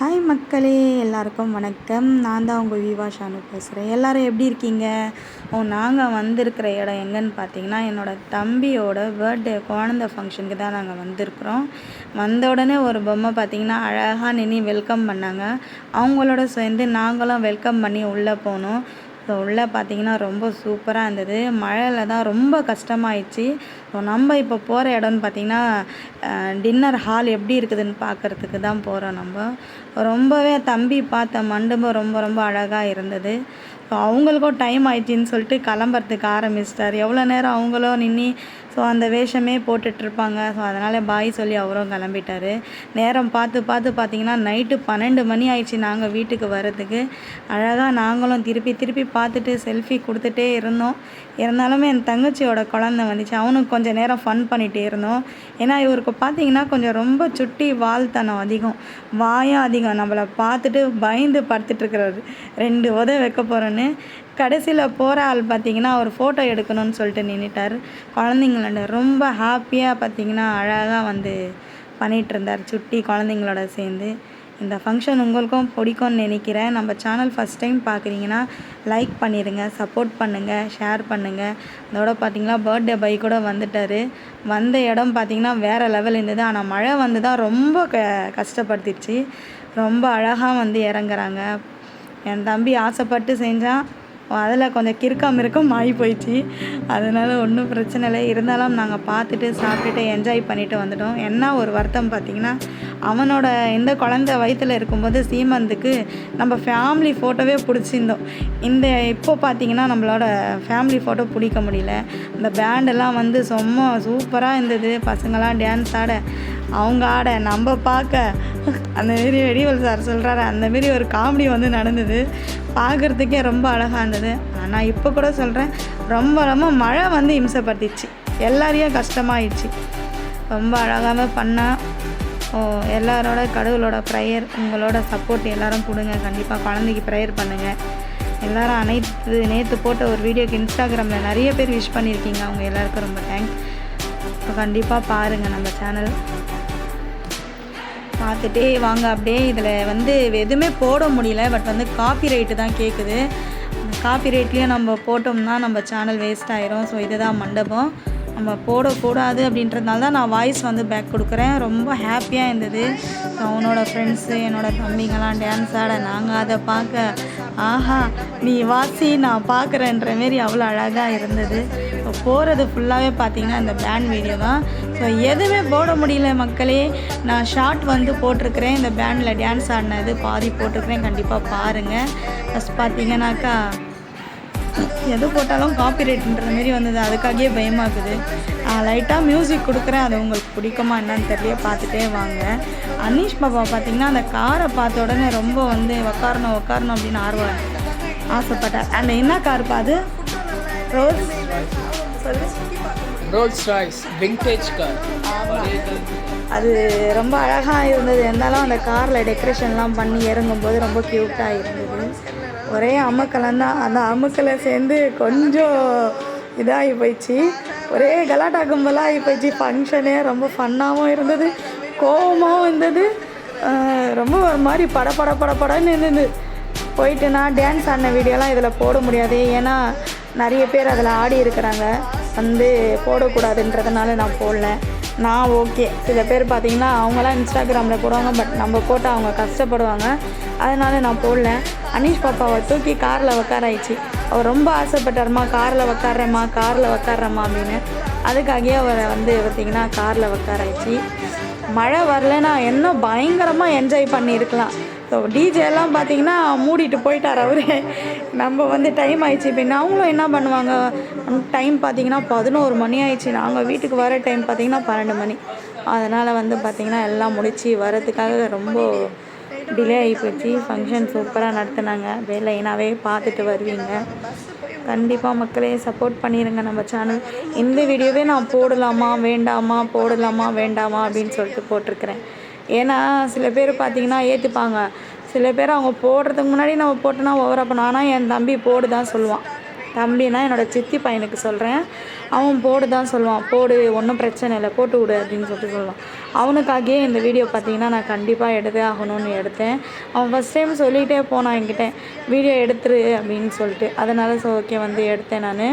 Hi மக்களே எல்லாருக்கும் வணக்கம். நான் தான் உங்கள் விவா ஷானு பேசுகிறேன் எல்லோரும் எப்படி இருக்கீங்க? ஓ நாங்கள் வந்திருக்கிற இடம் எங்கன்னு பார்த்தீங்கன்னா என்னோடய தம்பியோட பர்த்டே குழந்த ஃபங்க்ஷனுக்கு தான் நாங்கள் வந்திருக்கிறோம். வந்த உடனே ஒரு பொம்மை பார்த்திங்கன்னா அழகாக நின்று வெல்கம் பண்ணாங்க. அவங்களோட சேர்ந்து நாங்களும் வெல்கம் பண்ணி உள்ளே போனோம். ஸோ உள்ளே பார்த்தீங்கன்னா ரொம்ப சூப்பராக இருந்தது. மழையில் தான் ரொம்ப கஷ்டமாயிடுச்சு. ஸோ நம்ம இப்போ போகிற இடம்னு பார்த்திங்கன்னா டின்னர் ஹால் எப்படி இருக்குதுன்னு பார்க்குறதுக்கு தான் போகிறோம் நம்ம. ரொம்பவே தம்பி பார்த்த மண்டபம் ரொம்ப ரொம்ப அழகாக இருந்தது. ஸோ அவங்களுக்கும் டைம் ஆயிடுச்சின்னு சொல்லிட்டு கிளம்புறதுக்கு ஆரம்பிச்சிட்டார். எவ்வளோ நேரம் அவங்களும் நின்று ஸோ அந்த வேஷமே போட்டுட்ருப்பாங்க. ஸோ அதனால் பாய் சொல்லி அவரும் கிளம்பிட்டார். நேரம் பார்த்து பார்த்து பார்த்திங்கன்னா நைட்டு பன்னெண்டு மணி ஆயிடுச்சு நாங்கள் வீட்டுக்கு வர்றதுக்கு. அழகாக நாங்களும் திருப்பி திருப்பி பார்த்துட்டு செல்ஃபி கொடுத்துட்டே இருந்தோம். இருந்தாலுமே என் தங்கச்சியோட குழந்த வந்துச்சு. அவனுக்கு கொஞ்சம் நேரம் ஃபன் பண்ணிகிட்டே இருந்தோம். ஏன்னா இவருக்கு பார்த்தீங்கன்னா கொஞ்சம் ரொம்ப சுட்டி வாழ்த்தனம் அதிகம். வாயும் அதிகம். நம்மளை பார்த்துட்டு பயந்து படுத்துட்ருக்கிறாரு. ரெண்டு உதவி வைக்க போகிறோன்னு கடைசியில் போகிற ஆள் பார்த்தீங்கன்னா அவர் ஃபோட்டோ எடுக்கணும்னு சொல்லிட்டு நின்றுட்டார் குழந்தைங்களோட ரொம்ப ஹாப்பியாக பார்த்தீங்கன்னா அழகாக வந்து பண்ணிகிட்டு இருந்தார் சுட்டி குழந்தைங்களோட சேர்ந்து. இந்த ஃபங்க்ஷன் உங்களுக்கும் பிடிக்கும்னு நினைக்கிறேன். நம்ம சேனல் ஃபஸ்ட் டைம் பார்க்குறீங்கன்னா லைக் பண்ணிடுங்க சப்போர்ட் பண்ணுங்கள் ஷேர் பண்ணுங்கள் அதோட பார்த்திங்கன்னா பர்த்டே பை கூட வந்துட்டார். வந்த இடம் பார்த்திங்கன்னா வேறு லெவல் இருந்தது. ஆனால் மழை வந்து தான் ரொம்ப க கஷ்டப்படுத்திடுச்சு. ரொம்ப அழகாக வந்து இறங்குறாங்க. என் தம்பி ஆசைப்பட்டு செஞ்சான். அதில் கொஞ்சம் கிறுக்கம் மிருக்கம் ஆகி போயிடுச்சு. அதனால் ஒன்றும் பிரச்சனை இல்லை. இருந்தாலும் நாங்கள் பார்த்துட்டு சாப்பிட்டுட்டு என்ஜாய் பண்ணிவிட்டு வந்துட்டோம். என்ன ஒரு வருத்தம் பார்த்திங்கன்னா அவனோட இந்த குழந்த வயிற்றில் இருக்கும்போது சீமந்துக்கு நம்ம ஃபேமிலி ஃபோட்டோவே பிடிச்சிருந்தோம். இந்த இப்போ பார்த்திங்கன்னா நம்மளோட ஃபேமிலி ஃபோட்டோ பிடிக்க முடியல. இந்த பேண்டெல்லாம் வந்து சும்மா சூப்பராக இருந்தது. பசங்களாம் டான்ஸ் ஆட அவங்க ஆட நம்ம பார்க்க அந்தமாரி வெடிவல் சார் சொல்கிறாரு அந்தமாரி ஒரு காமெடி வந்து நடந்தது. பார்க்குறதுக்கே ரொம்ப அழகாக இருந்தது. ஆனால் இப்போ கூட சொல்கிறேன் ரொம்ப ரொம்ப மழை வந்து இம்சப்படுத்திச்சு எல்லாரையும் கஷ்டமாயிடுச்சு. ரொம்ப அழகாகவே பண்ணால் ஓ எல்லாரோட கடவுளோட ப்ரேயர் உங்களோட சப்போர்ட் எல்லோரும் கொடுங்க. கண்டிப்பாக குழந்தைக்கு ப்ரேயர் பண்ணுங்கள் எல்லோரும் அனைத்து நேற்று போட்ட ஒரு வீடியோக்கு இன்ஸ்டாகிராமில் நிறைய பேர் விஷ் பண்ணியிருக்கீங்க. அவங்க எல்லாருக்கும் ரொம்ப தேங்க்ஸ் கண்டிப்பாக பாருங்கள் நம்ம சேனல் பார்த்துட்டே வாங்க. அப்படியே இதில் வந்து எதுவுமே போட முடியல. பட் வந்து காப்பி ரைட்டு தான் கேட்குது காப்பி ரேட்லேயும் நம்ம போட்டோம்னா நம்ம சேனல் வேஸ்ட் ஆயிரும். ஸோ இதுதான் மண்டபம். நம்ம போடக்கூடாது அப்படின்றதுனால தான் நான் வாய்ஸ் வந்து பேக் கொடுக்குறேன். ரொம்ப ஹாப்பியாக இருந்தது. அவனோட ஃப்ரெண்ட்ஸு என்னோடய தம்பிங்கெல்லாம் டான்ஸ் ஆட நாங்கள் அதை பார்க்க ஆஹா நீ வாசி நான் பார்க்குறேன்ற மாரி அவ்வளோ அழகாக இருந்தது. இப்போ போகிறது ஃபுல்லாகவே பார்த்திங்கன்னா இந்த பேண்ட் வீடியோ தான். ஸோ எதுவுமே போட முடியல மக்களே. நான் ஷார்ட் வந்து போட்டிருக்கிறேன். இந்த பேண்டில் டான்ஸ் ஆடினது பாதி போட்டிருக்கிறேன். கண்டிப்பாக பாருங்கள் ஃபஸ்ட் பார்த்தீங்கன்னாக்கா எது போட்டாலும் காப்பிரைட்ன்ற மாரி வந்தது. அதுக்காகவே பயமாக்குது லைட்டாக மியூசிக் கொடுக்குறேன். அது உங்களுக்கு பிடிக்குமா என்னன்னு தெரியல. பார்த்துட்டே வாங்க. அனீஷ் பாபா பார்த்தீங்கன்னா அந்த காரை பார்த்த உடனே ரொம்ப வந்து உக்காரணும் உக்காரணும் அப்படின்னு ஆர்வம். ஆசைப்பட்டார். அந்த என்ன கார் அது? Rolls Rolls Royce vintage car அது ரொம்ப அழகாக இருந்தது. இருந்தாலும் அந்த காரில் டெக்கரேஷன்லாம் பண்ணி இறங்கும்போது ரொம்ப க்யூட்டாக இருந்தது. ஒரே அமுக்கலாம் தான். அந்த அமுக்கலை சேர்ந்து கொஞ்சம் இதாகி போயிடுச்சு. ஒரே கலாட்டா கும்பலாக ஆகி போயிடுச்சு. ஃபங்க்ஷனே ரொம்ப ஃபன்னாகவும் இருந்தது கோபமாகவும் இருந்தது. ரொம்ப ஒரு மாதிரி பட பட பட படன்னு இருந்தது. போயிட்டு நான் டான்ஸ் ஆடின வீடியோலாம் இதில் போட முடியாது. ஏன்னா நிறைய பேர் அதில் ஆடி இருக்கிறாங்க. வந்து போடக்கூடாதுன்றதுனால நான் போடல. நான் ஓகே சில பேர் பார்த்தீங்கன்னா அவங்களாம் இன்ஸ்டாகிராமில் போடுவாங்க பட் நம்ம போட்டால் அவங்க கஷ்டப்படுவாங்க. அதனால நான் போடல. அனீஷ் பாப்பாவை தூக்கி காரில் உக்கார ஆயிடுச்சு அவர் ரொம்ப ஆசைப்பட்டார்மா காரில் உக்காடுறேம்மா காரில் உக்காடுறேம்மா அப்படின்னு. அதுக்காகவே அவரை வந்து பார்த்திங்கன்னா காரில் உக்கார ஆயிடுச்சு மழை வரலன்னா இன்னும் பயங்கரமாக என்ஜாய் பண்ணியிருக்கலாம். ஸோ டிஜே எல்லாம் பார்த்தீங்கன்னா மூடிட்டு போயிட்டார் அவரே. நம்ம வந்து டைம் ஆயிடுச்சு. இப்போ அவங்களும் என்ன பண்ணுவாங்க? டைம் பார்த்தீங்கன்னா பதினோரு மணி ஆயிடுச்சு. நாங்கள் வீட்டுக்கு வர டைம் பார்த்தீங்கன்னா பன்னெண்டு மணி. அதனால் வந்து பார்த்திங்கன்னா எல்லாம் முடித்து வரதுக்காக ரொம்ப டிலே ஆகி போச்சு. ஃபங்க்ஷன் சூப்பராக நடத்துனாங்க. வேலைனாவே பார்த்துட்டு வருவீங்க. கண்டிப்பாக மக்களே சப்போர்ட் பண்ணிடுங்க நம்ம சேனல் இந்த வீடியோவே நான் போடலாமா வேண்டாமா போடலாமா வேண்டாமா அப்படின்னு சொல்லிட்டு போட்டிருக்கிறேன். ஏன்னா சில பேர் பார்த்தீங்கன்னா ஏற்றுப்பாங்க சில பேர் அவங்க போடுறதுக்கு முன்னாடி நம்ம போட்டோன்னா ஓவராக பண்ணுவான் ஆனால் என் தம்பி போடு தான் சொல்லுவான். தம்பினா என்னோட சித்தி பையனுக்கு சொல்கிறேன் அவன் போடு தான் சொல்லுவான். போடு ஒன்றும் பிரச்சனை இல்லை. போட்டு விடு அப்படின்னு சொல்லிட்டு சொல்லுவான். அவனுக்காகவே இந்த வீடியோ பார்த்தீங்கன்னா நான் கண்டிப்பாக எடுத்தே ஆகணும்னு எடுத்தேன். அவன் ஃபஸ்ட் டைம் சொல்லிகிட்டே போனான் என்கிட்ட வீடியோ எடுத்துரு அப்படின்னு சொல்லிட்டு. அதனால் ஸோ ஓகே வந்து எடுத்தேன் நான்.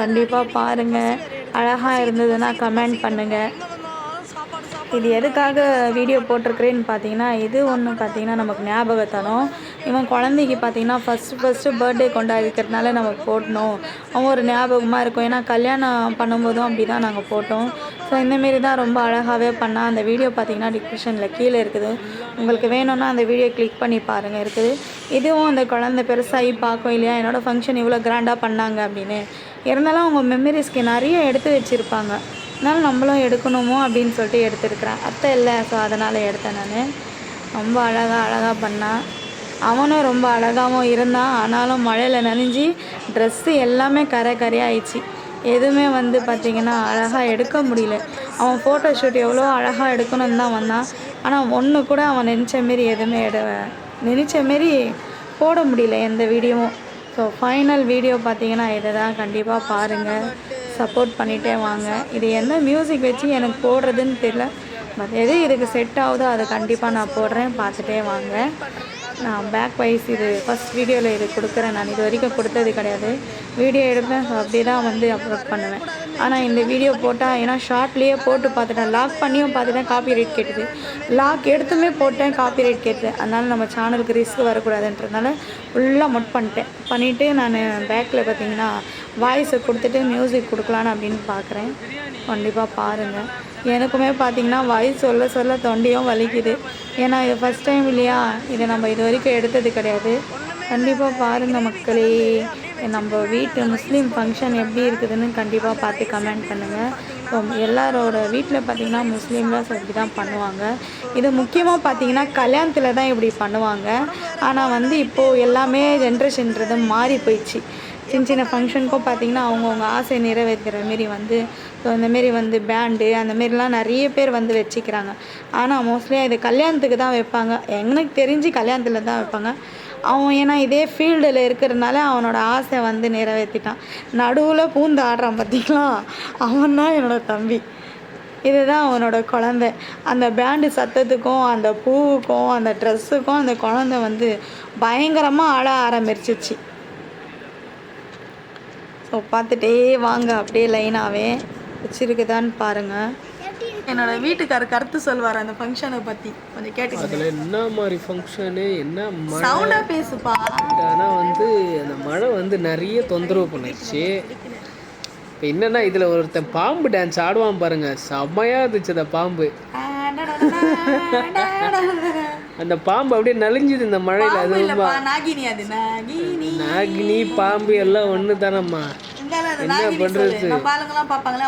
கண்டிப்பாக பாருங்கள் அழகாக இருந்ததுன்னா கமெண்ட் பண்ணுங்கள் இது எதுக்காக வீடியோ போட்டிருக்கிறேன்னு பார்த்தீங்கன்னா இது ஒன்று பார்த்தீங்கன்னா நமக்கு ஞாபகத்தனம் இவன் குழந்தைக்கு பார்த்தீங்கன்னா ஃபஸ்ட்டு ஃபஸ்ட்டு பர்த்டே கொண்டாடிக்கிறதுனால நமக்கு போடணும். அவன் ஒரு ஞாபகமாக இருக்கும். ஏன்னா கல்யாணம் பண்ணும்போதும் அப்படி தான் நாங்கள் போட்டோம் ஸோ இந்தமாரி தான் ரொம்ப அழகாகவே பண்ணால் அந்த வீடியோ பார்த்தீங்கன்னா டிஸ்கிரிப்ஷனில் கீழே இருக்குது. உங்களுக்கு வேணும்னா அந்த வீடியோ கிளிக் பண்ணி பாருங்கள் இருக்குது. இதுவும் அந்த குழந்தை பெருசாகி பார்க்கும் இல்லையா? என்னோடய ஃபங்க்ஷன் இவ்வளோ கிராண்டாக பண்ணாங்க அப்படின்னு. இருந்தாலும் அவங்க மெமரிஸ்க்கு நிறைய எடுத்து வச்சுருப்பாங்க. அதனால் நம்மளும் எடுக்கணுமோ அப்படின்னு சொல்லிட்டு எடுத்துருக்குறேன். அத்தை இல்லை ஸோ அதனால் எடுத்தேன் நான். ரொம்ப அழகாக அழகாக பண்ணான் அவனும் ரொம்ப அழகாகவும் இருந்தான் ஆனாலும் மழையில் நனைஞ்சி ட்ரெஸ்ஸு எல்லாமே கரை கரையாயிடுச்சு எதுவுமே வந்து பார்த்திங்கன்னா அழகாக எடுக்க முடியல. அவன் ஃபோட்டோ ஷூட் எவ்வளோ அழகாக எடுக்கணும்னு தான் வந்தான். ஆனால் ஒன்று கூட அவன் நினச்ச மாரி எதுவுமே எடு நினச்ச மாரி போட முடியல எந்த வீடியோவும் ஸோ ஃபைனல் வீடியோ பார்த்தீங்கன்னா இதை தான் கண்டிப்பாக பாருங்கள் சப்போர்ட் பண்ணிகிட்டே வாங்க. இது என்ன மியூசிக் வச்சு எனக்கு போடுறதுன்னு தெரியல. பட் எது இதுக்கு செட் ஆகுதோ அதை கண்டிப்பாக நான் போடுறேன். பார்த்துட்டே வாங்க. நான் பேக் வைஸ் இது ஃபஸ்ட் வீடியோவில் இது கொடுக்குறேன். நான் இது வரைக்கும் கொடுத்தது கிடையாது. வீடியோ எடுப்பேன் அப்படி தான் வந்து அப்லோட் பண்ணுவேன். ஆனால் இந்த வீடியோ போட்டால் ஏன்னா ஷார்ட்லேயே போட்டு பார்த்துட்டேன். லாக் பண்ணியும் பார்த்துட்டேன். காப்பி ரைட் கேட்டுது. லாக் எடுத்துமே போட்டேன். காப்பி ரைட் கேட்டு அதனால் நம்ம சேனலுக்கு ரிஸ்க் வரக்கூடாதுன்றதுனால ஃபுல்லாக மொட் பண்ணிட்டேன். பண்ணிவிட்டு நான் பேக்கில் பார்த்தீங்கன்னா வாய்ஸை கொடுத்துட்டு மியூசிக் கொடுக்கலான்னு அப்படின்னு பார்க்குறேன். கண்டிப்பாக பாருங்கள் எனக்குமே பார்த்தீங்கன்னா வாய்ஸ் சொல்ல சொல்ல தொண்டையும் வலிக்குது. ஏன்னா இது ஃபஸ்ட் டைம் இல்லையா? இதை நம்ம இது வரைக்கும் எடுத்தது கிடையாது. கண்டிப்பாக பாருங்கள் மக்களே நம்ம வீட்டு முஸ்லீம் ஃபங்க்ஷன் எப்படி இருக்குதுன்னு கண்டிப்பாக பார்த்து கமெண்ட் பண்ணுங்கள் ஸோ எல்லாரோட வீட்டில் பார்த்தீங்கன்னா முஸ்லீம்லாம் சொல்லி இப்படி தான் பண்ணுவாங்க. இது முக்கியமாக பார்த்தீங்கன்னா கல்யாணத்தில் தான் இப்படி பண்ணுவாங்க. ஆனால் வந்து இப்போது எல்லாமே ஜென்ரேஷன்றது மாறி போயிடுச்சு. சின்ன சின்ன ஃபங்க்ஷனுக்கும் பார்த்தீங்கன்னா அவங்கவுங்க ஆசை நிறைவேற்றுற மாரி வந்து ஸோ அந்தமாரி வந்து பேண்டு அந்தமாரிலாம் நிறைய பேர் வந்து வச்சுக்கிறாங்க. ஆனால் மோஸ்ட்லி இது கல்யாணத்துக்கு தான் வைப்பாங்க. எனக்கு தெரிஞ்சு கல்யாணத்தில் தான் வைப்பாங்க. அவன் ஏன்னா இதே ஃபீல்டில் இருக்கிறதுனால அவனோட ஆசை வந்து நிறைவேற்றிட்டான் நடுவில் பூந்து ஆடுறான் பார்த்தீங்களா அவன் தான் என்னோடய தம்பி. இதுதான் அவனோட குழந்தை. அந்த பேண்டு சத்தத்துக்கும் அந்த பூவுக்கும் அந்த ட்ரெஸ்ஸுக்கும் அந்த குழந்தை வந்து பயங்கரமாக ஆட ஆரம்பிச்சிச்சு. ஸோ பார்த்துட்டே வாங்க. அப்படியே லைனாகவே வச்சுருக்குதான்னு பாருங்கள் என்னோட வீட்டுக்காரர் கருத்து சொல்வார் அந்த ஃபங்க்ஷனை பற்றி கொஞ்சம் கேட்டுக்கோங்க. அதில் என்ன மாதிரி ஃபங்க்ஷனு என்ன மழை? சவுண்டாக பேசுப்பா. ஆனால் வந்து அந்த மழை வந்து நிறைய தொந்தரவு பண்ணிடுச்சு. இப்போ என்னன்னா இதில் ஒருத்தன் பாம்பு டான்ஸ் ஆடுவான் பாருங்க. செம்மையாக இருந்துச்சு அந்த பாம்பு. அந்த பாம்பு அப்படியே நலிஞ்சுது இந்த மழையில். அது நாகினி பாம்பு எல்லாம் ஒன்று தானம்மா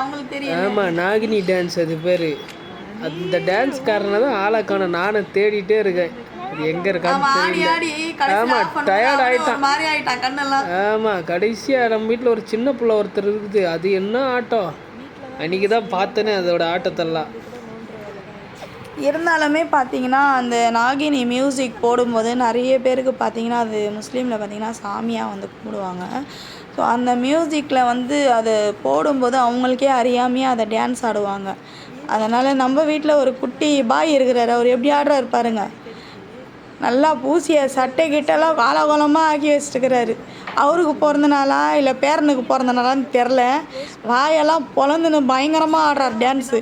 அவங்களுக்கு தெரியும் ஆமாம் நாகினி டான்ஸ் அது பேர். அந்த டான்ஸ்காரனை தான் ஆளாக்கான நானும் தேடிட்டே இருக்கேன். எங்கே இருக்கான்னு அவன் ஆடி தெரியல. ஆடி கடைசியில் ஆமா, ஆஃப் பண்ணும்போது tired அவனும் ஆயிட்டான். ஆமாம் கடைசியாக நம்ம வீட்டில் ஒரு சின்ன பிள்ளை ஒருத்தர் இருக்குது. அது என்ன ஆட்டம்? அன்றைக்கி தான் பார்த்தேனே அதோட ஆட்டத்தெல்லாம். இருந்தாலுமே பார்த்தீங்கன்னா அந்த நாகினி மியூசிக் போடும்போது நிறைய பேருக்கு பார்த்தீங்கன்னா அது முஸ்லீமில் பார்த்தீங்கன்னா சாமியாக வந்து கும்பிடுவாங்க. ஸோ அந்த மியூசிக்கில் வந்து அது போடும்போது அவங்களுக்கே அறியாமையே அதை டான்ஸ் ஆடுவாங்க. அதனால் நம்ம வீட்டில் ஒரு குட்டி பாய் இருக்கிறாரு. அவர் எப்படி ஆடுறாரு பாருங்க. நல்லா பூசிய சட்டை கிட்டெல்லாம் காலகோலமாக ஆக்கி வச்சுட்டுக்கிறாரு அவருக்கு பிறந்த நாளா இல்லை பேரனுக்கு பிறந்த நாளான்னு தெரில வாயெல்லாம் பொழந்துன்னு பயங்கரமாக ஆடுறார் டான்ஸு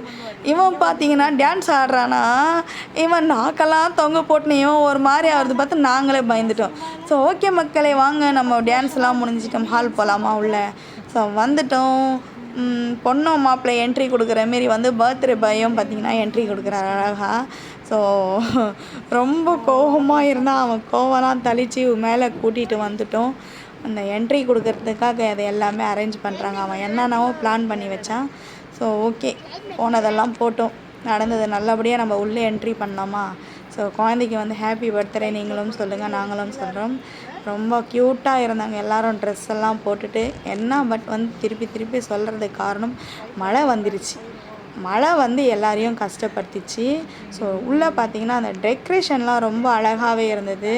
இவன் பார்த்தீங்கன்னா டான்ஸ் ஆடுறானா இவன் நாக்கெல்லாம் தொங்க போட்டுன்னு இவன் ஒரு மாதிரி ஆகுறது பார்த்து நாங்களே பயந்துட்டோம். ஸோ ஓகே மக்களே வாங்க நம்ம டான்ஸ்லாம் முடிஞ்சிட்டோம். ஹால் போகலாமா உள்ள? ஸோ வந்துட்டோம். பொண்ணும் மாப்பிள்ளை என்ட்ரி கொடுக்குற மாரி வந்து பர்த்டே பையும் பார்த்தீங்கன்னா என்ட்ரி கொடுக்குறாரு அழகா. ஸோ ரொம்ப கோபமாக இருந்தால் அவன் கோவம்லாம் தளிச்சு மேலே கூட்டிகிட்டு வந்துட்டோம். அந்த என்ட்ரி கொடுக்கறதுக்காக அதை எல்லாமே அரேஞ்ச் பண்ணுறாங்க அவன் என்னென்னவோ பிளான் பண்ணி வச்சான். ஸோ ஓகே போனதெல்லாம் போட்டோம். நடந்தது நல்லபடியாக நம்ம உள்ளே என்ட்ரி பண்ணலாமா? ஸோ குழந்தைக்கு வந்து ஹாப்பி பர்த்டே நீங்களும் சொல்லுங்கள் நாங்களும் சொல்கிறோம் ரொம்ப க்யூட்டாக இருந்தாங்க. எல்லாரும் ட்ரெஸ் எல்லாம் போட்டுட்டு என்ன பட் வந்து திருப்பி திருப்பி சொல்கிறதுக்கு காரணம் மழை வந்துருச்சு. மழை வந்து எல்லாரையும் கஷ்டப்படுத்திச்சு. ஸோ உள்ளே பார்த்தீங்கன்னா அந்த டெக்ரேஷன்லாம் ரொம்ப அழகாகவே இருந்தது.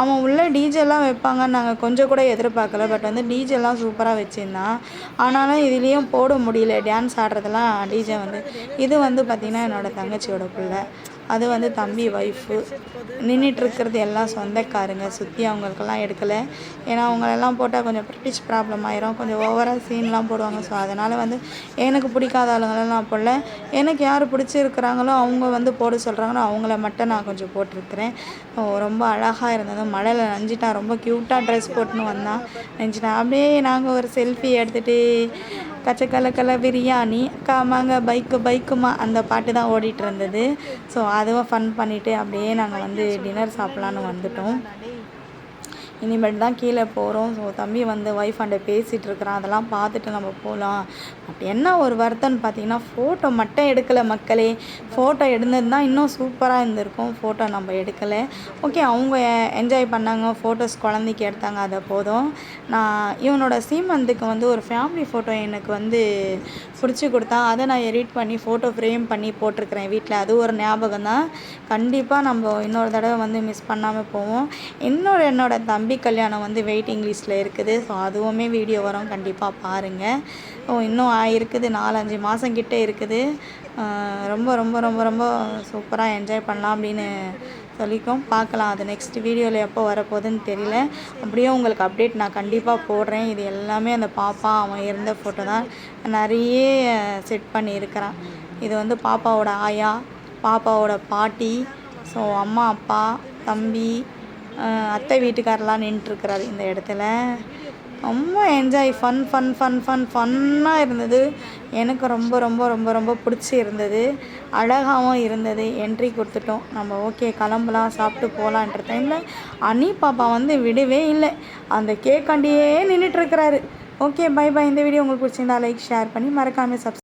அவன் உள்ளே டீஜெல்லாம் வைப்பாங்கன்னு நாங்கள் கொஞ்சம் கூட எதிர்பார்க்கல. பட் வந்து டீஜெல்லாம் சூப்பராக வச்சுருந்தான் ஆனாலும் இதுலேயும் போட முடியல. டான்ஸ் ஆடுறதெல்லாம் டிஜே வந்து இது வந்து பார்த்திங்கன்னா என்னோடய தங்கச்சியோட பிள்ளை. அது வந்து தம்பி ஒய்ஃபு நின்றுட்டுருக்கிறது எல்லாம் சொந்தக்காரங்க. சுற்றி அவங்களுக்கெல்லாம் எடுக்கலை. ஏன்னா அவங்களெல்லாம் போட்டால் கொஞ்சம் பிரிட்டிஷ் ப்ராப்ளம் ஆயிரும். கொஞ்சம் ஓவராக சீன்லாம் போடுவாங்க. ஸோ அதனால் வந்து எனக்கு பிடிக்காத ஆளுங்களெல்லாம் நான் போடல. எனக்கு யார் பிடிச்சிருக்கிறாங்களோ அவங்க வந்து போட சொல்கிறாங்களோ அவங்கள மட்டும் நான் கொஞ்சம் போட்டிருக்கிறேன். ரொம்ப அழகாக இருந்தது. மழையில் நஞ்சிட்டா ரொம்ப க்யூட்டாக ட்ரெஸ் போட்டுன்னு வந்தான். நனைஞ்சிட்டான் அப்படியே நாங்கள் ஒரு செல்ஃபி எடுத்துகிட்டு கச்சக்கல கல பிரியாணி காமாங்க பைக்கு பைக்குமா அந்த பாட்டு தான் ஓடிட்டு இருந்தது. ஸோ அதுவும் ஃபன் பண்ணிவிட்டு அப்படியே நாங்கள் வந்து டின்னர் சாப்பிட்லான்னு வந்துட்டோம். இனிமேல் தான் கீழே போகிறோம் ஸோ தம்பி வந்து ஒய்ஃப் அண்டை பேசிகிட்டு இருக்கிறான் அதெல்லாம் பார்த்துட்டு நம்ம போகலாம் பட் என்ன ஒரு வருத்தம்னு பார்த்தீங்கன்னா ஃபோட்டோ மட்டும் எடுக்கலை மக்களே. ஃபோட்டோ எடுந்திருந்தால் இன்னும் சூப்பராக இருந்திருக்கும். ஃபோட்டோ நம்ம எடுக்கலை. ஓகே அவங்க என்ஜாய் பண்ணாங்க. ஃபோட்டோஸ் குழந்தைக்கு எடுத்தாங்க. அதை போதும். நான் இவனோட சீமந்துக்கு வந்து ஒரு ஃபேமிலி ஃபோட்டோ எனக்கு வந்து பிடிச்சி கொடுத்தான் அதை நான் எடிட் பண்ணி ஃபோட்டோ ஃப்ரேம் பண்ணி போட்டிருக்கிறேன் வீட்டில் அது ஒரு ஞாபகம் தான் கண்டிப்பாக நம்ம இன்னொரு தடவை வந்து மிஸ் பண்ணாமல் போவோம். இன்னொரு என்னோட தம்பி கல்யாணம் வந்து வெயிட்டிங் லிஸ்ட்டில் இருக்குது. ஸோ அதுவுமே வீடியோ வரும். கண்டிப்பாக பாருங்கள் ஸோ இன்னும் இருக்குது நாலஞ்சு மாதம் கிட்டே இருக்குது. ரொம்ப ரொம்ப ரொம்ப ரொம்ப சூப்பராக என்ஜாய் பண்ணலாம் அப்படின்னு சொல்லிக்கும். பார்க்கலாம் அது நெக்ஸ்ட் வீடியோவில் எப்போ வரப்போகுதுன்னு தெரியல. அப்படியே உங்களுக்கு அப்டேட் நான் கண்டிப்பாக போடுறேன். இது எல்லாமே அந்த பாப்பா அவன் இருந்த ஃபோட்டோ தான். நிறைய செட் பண்ணியிருக்கிறான். இது வந்து பாப்பாவோட ஆயா பாப்பாவோட பாட்டி. ஸோ அம்மா அப்பா தம்பி அத்தை வீட்டுக்காரெலாம் நின்றுட்டுருக்கிறாரு இந்த இடத்துல. ரொம்ப enjoy fun fun fun fun ஃபன்னாக இருந்தது. எனக்கு ரொம்ப ரொம்ப ரொம்ப ரொம்ப பிடிச்சி இருந்தது. அழகாகவும் இருந்தது. என்ட்ரி கொடுத்துட்டோம். நம்ம ஓகே கிளம்பலாம் சாப்பிட்டு போகலான்ற டைமில் அனி பாப்பா வந்து விடவே இல்லை. அந்த கேக்காண்டியே நின்றுட்டுருக்கிறாரு. ஓகே பை பை இந்த வீடியோ உங்களுக்கு பிடிச்சிருந்தா லைக் ஷேர் பண்ணி மறக்காமல் சப்ஸ்